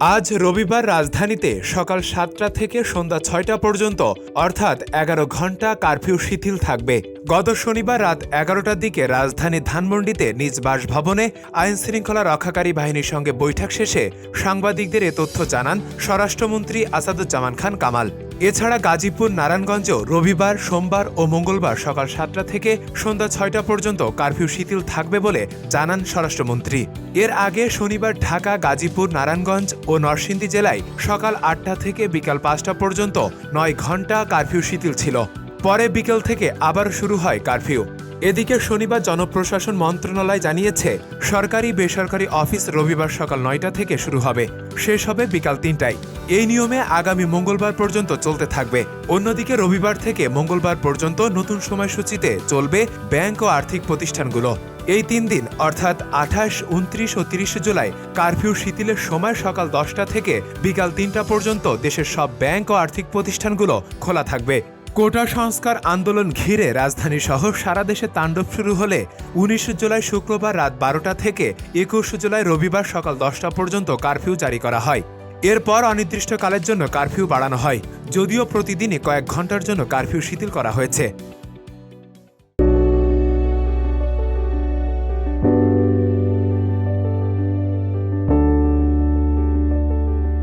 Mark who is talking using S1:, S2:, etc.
S1: আজ রবিবার রাজধানীতে সকাল সাতটা থেকে সন্ধ্যা ছয়টা পর্যন্ত, অর্থাৎ এগারো ঘণ্টা কারফিউ শিথিল থাকবে। গত শনিবার রাত এগারোটার দিকে রাজধানী ধানমন্ডিতে নিজ বাসভবনে আইন শৃঙ্খলা রক্ষাকারী বাহিনীর সঙ্গে বৈঠক শেষে সাংবাদিকদের এ তথ্য জানান স্বরাষ্ট্রমন্ত্রী আসাদুজ্জামান খান কামাল। এছাড়া গাজীপুর, নারায়ণগঞ্জেও রবিবার, সোমবার ও মঙ্গলবার সকাল সাতটা থেকে সন্ধ্যা ছয়টা পর্যন্ত কারফিউ শিথিল থাকবে বলে জানান স্বরাষ্ট্রমন্ত্রী। এর আগে শনিবার ঢাকা, গাজীপুর, নারায়ণগঞ্জ ও নরসিংদী জেলায় সকাল আটটা থেকে বিকাল পাঁচটা পর্যন্ত নয় ঘণ্টা কারফিউ শিথিল ছিল। পরে বিকেল থেকে আবার শুরু হয় কারফিউ। এদিকে শনিবার জনপ্রশাসন মন্ত্রণালয় জানিয়েছে, সরকারি বেসরকারি অফিস রবিবার সকাল নয়টা থেকে শুরু হবে। শেষ হবে বিকাল তিনটায়। এই নিয়মে আগামী মঙ্গলবার পর্যন্ত চলতে থাকবে। অন্যদিকে রবিবার থেকে মঙ্গলবার পর্যন্ত নতুন সময়সূচিতে চলবে ব্যাংক ও আর্থিক প্রতিষ্ঠানগুলো। এই তিন দিন, অর্থাৎ আঠাশ, উনত্রিশ ও তিরিশে জুলাই, কারফিউ শিথিলের সময় সকাল দশটা থেকে বিকাল তিনটা পর্যন্ত দেশের সব ব্যাংক ও আর্থিক প্রতিষ্ঠানগুলো খোলা থাকবে। কোটা সংস্কার আন্দোলন ঘিরে রাজধানী সহ সারা দেশে তাণ্ডব শুরু হলে উনিশে জুলাই শুক্রবার রাত বারোটা থেকে একুশে জুলাই রবিবার সকাল দশটা পর্যন্ত কারফিউ জারি করা হয়। এরপর অনির্দিষ্টকালের জন্য কারফিউ বাড়ানো হয়, যদিও প্রতিদিনই কয়েক ঘণ্টার জন্য কারফিউ শিথিল করা হয়েছে।